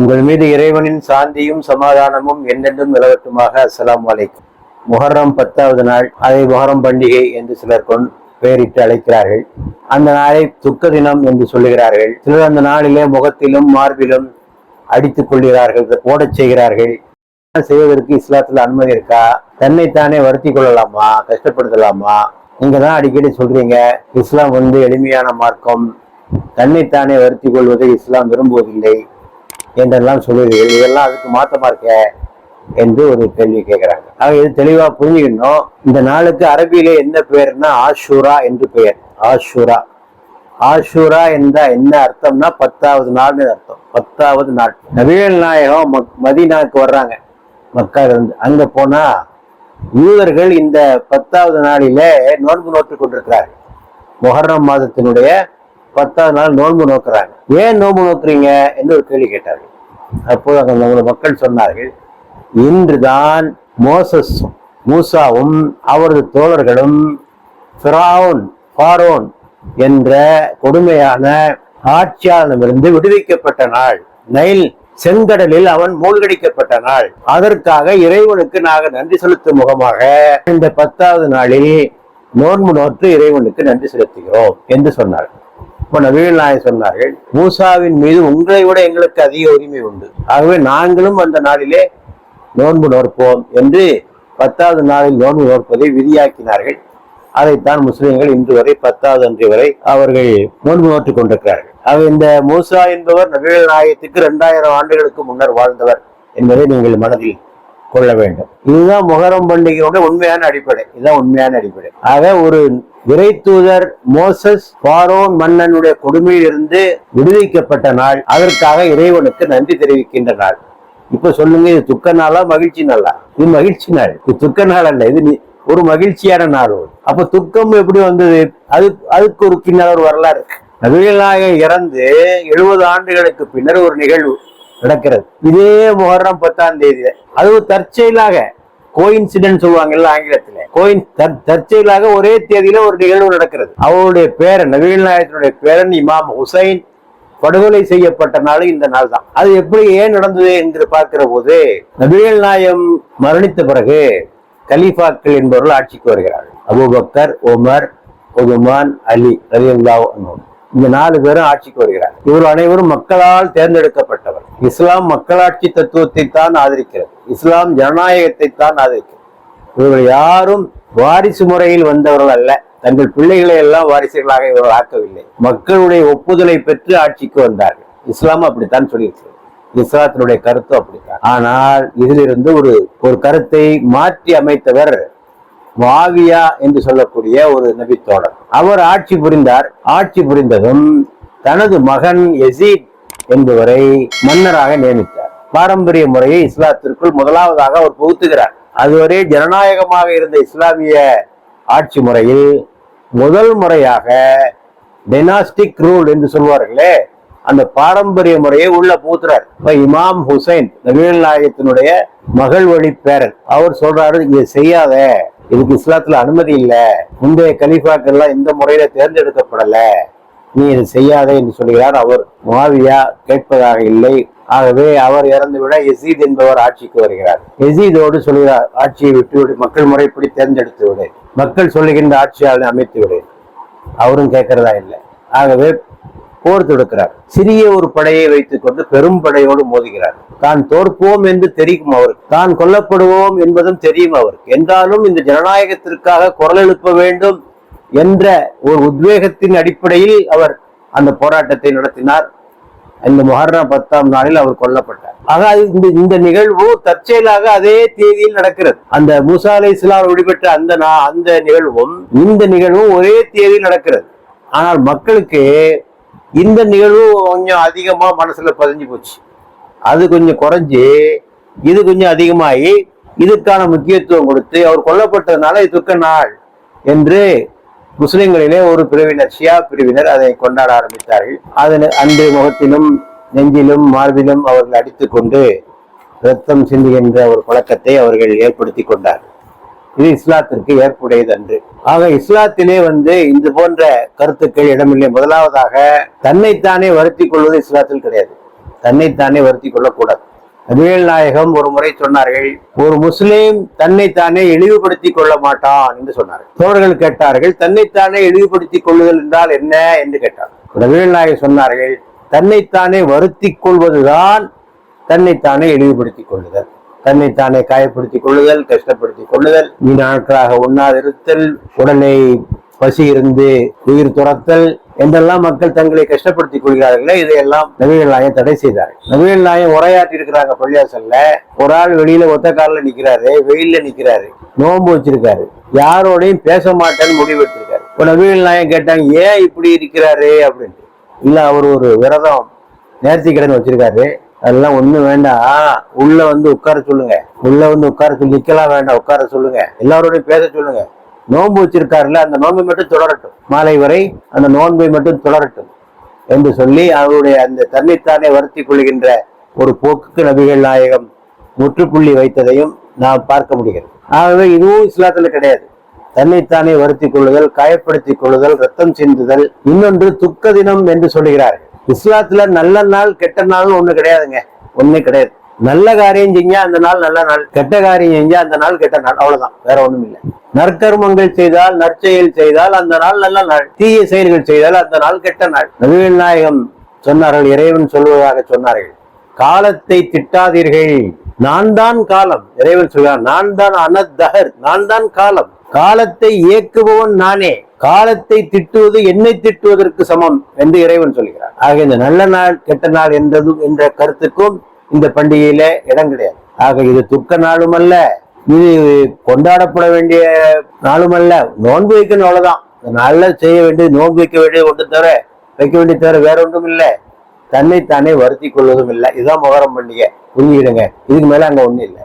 உங்கள் மீது இறைவனின் சாந்தியும் சமாதானமும் என்னென்றும் நிலவட்டுமாக. அஸ்லாம் வலைக்கும் முஹர்ரம் பத்தாவது நாள் அதை முகரம் பண்டிகை என்று சிலர் கொண் பெயரிட்டு அழைக்கிறார்கள். அந்த நாளை துக்க தினம் என்று சொல்லுகிறார்கள். சிலர் அந்த நாளிலே முகத்திலும் மார்பிலும் அடித்துக் கொள்கிறார்கள் ஓடச் செய்கிறார்கள். செய்வதற்கு இஸ்லாத்துல அனுமதி இருக்கா? தன்னைத்தானே வருத்தி கொள்ளலாமா? கஷ்டப்படுத்தலாமா? நீங்க தான் அடிக்கடி சொல்றீங்க இஸ்லாம் வந்து எளிமையான மார்க்கம். தன்னைத்தானே வருத்தி கொள்வதை இஸ்லாம் விரும்புவதில்லை. என்றெல்லாம் சொல்லுவீர்கள் இதெல்லாம் அதுக்கு மாற்றமா இருக்க என்று ஒரு கேள்வி கேட்கிறாங்க. ஆக இது தெளிவாக புரிஞ்சுக்கணும் இந்த நாளுக்கு அரபியில என்ன பெயர்னா ஆஷூரா என்று பெயர். ஆஷூரா. ஆஷூரா என்ற என்ன அர்த்தம்னா பத்தாவது நாள்னு அர்த்தம். பத்தாவது நாள். நபிகள் நாயகம் மக்- மதீனாவுக்கு வர்றாங்க. மக்கள் இருந்து. அங்க போனா யூதர்கள் இந்த பத்தாவது நாளில நோன்பு நோட்டு கொண்டிருக்கிறார்கள். முஹர்ரம் மாதத்தினுடைய பத்தாவது நாள் நோன்பு நோக்குறாங்க. ஏன் நோன்பு நோக்குறீங்க? என்று ஒரு கேள்வி கேட்டார்கள். அப்போது அங்க மக்கள் சொன்னார்கள் இன்றுதான் மோசஸ் மூசாவும் அவரது தோழர்களும் ஃபிராவுன் ஃபாரோன் என்ற கொடுமையான ஆட்சியாளனிடமிருந்து விடுவிக்கப்பட்ட நாள். நைல் செங்கடலில் அவன் மூழ்கடிக்கப்பட்ட நாள். அதற்காக இறைவனுக்கு நாங்கள் நன்றி செலுத்தும் முகமாக இந்த பத்தாவது நாளில் நோன்பு நோற்று இறைவனுக்கு நன்றி செலுத்துகிறோம் என்று சொன்னார்கள். இப்ப நவீன நாயன் சொன்னார்கள் மூசாவின் மீது உங்களை விட எங்களுக்கு அதிக உரிமை உண்டு. ஆகவே நாங்களும் அந்த நாளிலே நோன்பு நோற்போம் என்று பத்தாவது நாளில் நோன்பு நோற்பதை விதியாக்கினார்கள். அதைத்தான் முஸ்லிம்கள் இன்று வரை பத்தாவது அன்று வரை அவர்கள் நோன்பு நோட்டுக் கொண்டிருக்கிறார்கள். ஆக இந்த மூசா என்பவர் நவீன நாயத்துக்கு இரண்டாயிரம் ஆண்டுகளுக்கு முன்னர் வாழ்ந்தவர் என்பதை நீங்கள் மனதில் கொள்ள வேண்டும். இதுதான் முகரம் பண்டிகையோட உண்மையான அடிப்படை. இதுதான் உண்மையான அடிப்படை. ஆக ஒரு விரை தூதர் மோசஸ் பாரோன் மன்னனுடைய கொடுமையில் இருந்து விடுவிக்கப்பட்ட நாள் அதற்காக இறைவனுக்கு நன்றி தெரிவிக்கின்ற நாள். இப்ப சொல்லுங்க இது துக்க நாளா மகிழ்ச்சி நாளா? இது மகிழ்ச்சி நாள். இது துக்க நாள் அல்ல இது ஒரு மகிழ்ச்சியான நாள் அப்ப துக்கம் எப்படி வந்தது? அது அதுக்கு ஒரு பின்னர் ஒரு வரலாறு இருக்கு. இறந்து எழுபது ஆண்டுகளுக்கு பின்னர் ஒரு நிகழ்வு. நடக்கிறது. இதே முஹர்ரம் பத்தாம் தேதியில. அதுவும் தற்செயலாக கோயின்சிடன்ட் சொல்லுவாங்கல்ல ஆங்கிலத்துல. கோயின் தற்செயலாக ஒரே தேதியில ஒரு நிகழ்வு நடக்கிறது. அவருடைய பேரன் நவீன நாயகத்தினுடைய பேரன் இமாம் ஹுசைன் படுகொலை செய்யப்பட்ட நாள் இந்த நாள் தான். அது எப்படி ஏன் நடந்தது என்று பார்க்கிற போது நபிகள் நாயம் மரணித்த பிறகு கலீஃபாக்கள் என்பவர்கள் ஆட்சிக்கு வருகிறார்கள். அபுபக்கர் உமர் உதுமான் அலி ரலியல்லாஹு அன்ஹு. இந்த நாலு பேரும் ஆட்சிக்கு வருகிறார். இவர் அனைவரும் மக்களால் தேர்ந்தெடுக்கப்பட்டவர். இஸ்லாம் மக்களாட்சி தத்துவத்தை தான் ஆதரிக்கிறது. இஸ்லாம் ஜனநாயகத்தை தான் ஆதரிக்கிறது. இவர்கள் யாரும் வாரிசு முறையில் வந்தவர்கள் அல்ல. தங்கள் பிள்ளைகளை எல்லாம் வாரிசுகளாக இவர்கள் ஆக்கவில்லை. மக்களுடைய ஒப்புதலை பெற்று ஆட்சிக்கு வந்தார்கள். இஸ்லாம் அப்படித்தான் சொல்லியிருக்கிறது. இஸ்லாத்தினுடைய கருத்து அப்படித்தான். ஆனால் இதிலிருந்து ஒரு ஒரு கருத்தை மாற்றி அமைத்தவர் வாவியா என்று சொல்லக்கூடிய ஒரு நபித்தோழர். அவர் ஆட்சி புரிந்தார். ஆட்சி புரிந்ததும் தனது மகன் எசீத் என்பவரை மன்னராக நியமித்தார். பாரம்பரிய முறையை இஸ்லாத்திற்குள் முதலாவதாக அவர் புகுத்துகிறார். அதுவரை ஜனநாயகமாக இருந்த இஸ்லாமிய ஆட்சி முறையில் முதல் முறையாக டெனாஸ்டிக் ரூல் என்று சொல்வார்களே அந்த பாரம்பரிய முறையை உள்ள பூத்துறார் இப்ப இமாம் ஹுசைன் நவீன நாயகத்தினுடைய மகள் வழி பேரன். அவர் சொல்றாரு இங்க செய்யாத. இதுக்கு இஸ்லாத்துல அனுமதி இல்ல. முந்தைய கலீஃபாக்கள்லாம் இந்த முறையில தேர்ந்தெடுக்கப்படல. நீ இது செய்யாதே என்று சொல்கிறார் அவர். மாவியா கேட்பதாக இல்லை. ஆகவே அவர் இறந்து விட எசீத் என்பவர் ஆட்சிக்கு வருகிறார். எசீதோடு சொல்கிறார் ஆட்சியை விட்டுவிடு மக்கள் முறைப்படி தேர்ந்தெடுத்து விடு. மக்கள் சொல்லுகின்ற ஆட்சியாளனை அமைத்து விடு. அவரும் கேட்கறதா இல்லை. ஆகவே போர் தொடுக்கிறார். சிறிய ஒரு படையை வைத்துக் கொண்டு பெரும் படையோடு மோதுகிறார். தான் தோற்போம் என்று தெரியும் அவருக்கு தான் கொல்லப்படுவோம் என்பதும் தெரியும் அவருக்கு என்றாலும் இந்த ஜனநாயகத்திற்காக குரல் எழுப்ப வேண்டும் என்ற ஒரு உத்வேகத்தின் அடிப்படையில் அவர் அந்த போராட்டத்தை நடத்தினார். இந்த முஹர்ரம் பத்தாம் நாளில் அவர் கொல்லப்பட்டார். ஆக இந்த இந்த நிகழ்வு தற்செயலாக அதே தேதியில் நடக்கிறது. அந்த மூசா அலை இஸ்லாம் விடுபட்ட அந்த நா- அந்த நிகழ்வும் இந்த நிகழ்வும் ஒரே தேதியில் நடக்கிறது. ஆனால் மக்களுக்கு இந்த நிகழ்வு கொஞ்சம் அதிகமாக மனசில் பதிஞ்சு போச்சு. அது கொஞ்சம் குறைஞ்சி இது கொஞ்சம் அதிகமாகி இதுக்கான முக்கியத்துவம் கொடுத்து அவர் கொல்லப்பட்டதுனால இது துக்க நாள் என்று முஸ்லிம்களிலே ஒரு பிரிவினர் ஷியா பிரிவினர் அதை கொண்டாட ஆரம்பித்தார்கள். அதன் அன்று முகத்திலும் நெஞ்சிலும் மார்பிலும் அவர்கள் அடித்துக்கொண்டு ரத்தம் சிந்துகின்ற ஒரு பழக்கத்தை அவர்கள் ஏற்படுத்தி கொண்டார்கள். இது இஸ்லாத்திற்கு ஏற்புடையது அன்று ஆக இஸ்லாத்திலே வந்து இது போன்ற கருத்துக்கள் இடமில்லை. முதலாவதாக தன்னைத்தானே வருத்திக் கொள்வது இஸ்லாத்தில் கிடையாது. தன்னைத்தானே வருத்தி கொள்ளக்கூடாது. நபிகள் நாயகம் ஒரு முறை சொன்னார்கள் ஒரு முஸ்லீம் தன்னைத்தானே இழிவுபடுத்திக் கொள்ள மாட்டான் என்று சொன்னார்கள். தோழர்கள் கேட்டார்கள் தன்னைத்தானே இழிவுபடுத்திக் கொள்ளுதல் என்றால் என்ன? என்று கேட்டார் நபிகள் நாயகம் சொன்னார்கள் தன்னைத்தானே வருத்தி கொள்வதுதான் தன்னைத்தானே இழிவுபடுத்திக் கொள்ளுதல். தன்னைத்தானே காயப்படுத்திக் கொள்ளுதல் கஷ்டப்படுத்திக் கொள்ளுதல். நீ நாட்களாக உண்ணாதிருத்தல் உடலை பசி இருந்து உயிர் துரத்தல் என்றெல்லாம் மக்கள் தங்களை கஷ்டப்படுத்திக் கொள்கிறார்களே இதையெல்லாம் நவீன நாயம் தடை செய்தார்கள். நவீன நாயம் உரையாற்றி இருக்கிறாங்க பள்ளியாசல்ல ஒரு ஆள் வெளியில ஒத்த காலில் நிக்கிறாரு வெயில்ல நிக்கிறாரு நோன்பு வச்சிருக்காரு. யாரோடையும் பேச மாட்டேன்னு முடிவு எடுத்திருக்காரு. இப்ப நவீன நாயகம் கேட்டாங்க ஏன் இப்படி இருக்கிறாரு? அப்படின்ட்டு. இல்ல அவர் ஒரு விரதம் நேர்த்தி கடன் வச்சிருக்காரு. அதெல்லாம் ஒன்றும் வேண்டாம் உள்ள வந்து உட்கார சொல்லுங்க. உள்ள வந்து உட்கார சொல்லி நிக்கலாம் வேண்டாம். உட்கார சொல்லுங்க. எல்லாரோடையும் பேச சொல்லுங்க. நோன்பு வச்சிருக்காருல்ல அந்த நோன்பை மட்டும் தொடரட்டும். மாலை வரை அந்த நோன்பை மட்டும் தொடரட்டும் என்று சொல்லி அவருடைய அந்த தன்னைத்தானே வருத்தி கொள்கின்ற ஒரு போக்குக்கு நபிகள் நாயகம் முற்றுப்புள்ளி வைத்ததையும் நாம் பார்க்க முடிகிறது. ஆகவே இதுவும் இஸ்லாத்துல கிடையாது. தன்னைத்தானே வருத்திக் கொள்ளுதல் காயப்படுத்திக் கொள்ளுதல் ரத்தம் சிந்துதல் இன்னொன்று துக்க தினம் என்று சொல்லுகிறார்கள். இஸ்லாத்துல நல்ல நாள் கெட்ட நாள்னு ஒண்ணு கிடையாதுங்க. ஒண்ணே கிடையாது. நல்ல காரியம் செஞ்சா அந்த நாள் நல்ல நாள் கெட்ட காரியம் செஞ்சா அந்த நாள் கெட்ட நாள் அவ்வளவுதான். வேற ஒண்ணும் இல்லை. நற்கர்மங்கள் செய்தால் நற்செயல் செய்தால் அந்த நாள் நல்ல நாள். தீய செயல்கள் செய்தால் அந்த நாள் கெட்ட நாள். நபிகள் நாயகம் சொன்னார்கள் இறைவன் சொல்வதாக சொன்னார்கள். காலத்தை திட்டாதீர்கள். நான் தான் காலம். இறைவன் சொல்கிறான் நான் தான் அனத்தகர் நான் தான் காலம். காலத்தை இயக்குபவன் நானே. காலத்தை திட்டுவது என்னை திட்டுவதற்கு சமம் என்று இறைவன் சொல்கிறார். ஆக இந்த நல்ல நாள் கெட்ட நாள் என்றது என்ற கருத்துக்கும் இந்த பண்டிகையில இடம் கிடையாது. ஆக இது துக்க நாளும் அல்ல இது கொண்டாடப்பட வேண்டிய நாளும் அல்ல. நோன்பு வைக்கணும் அவ்வளவுதான். இந்த செய்ய வேண்டியது நோன்பு வைக்க வேண்டியது ஒன்று தவிர வைக்க வேண்டிய தவிர வேற ஒன்றும் இல்லை. தன்னைத்தானே வருத்தி கொள்வதும் இல்லை. இதுதான் முகரம் பண்டிகை. புரிஞ்சுக்கிடுங்க. இதுக்கு மேல அங்க ஒண்ணும் இல்லை.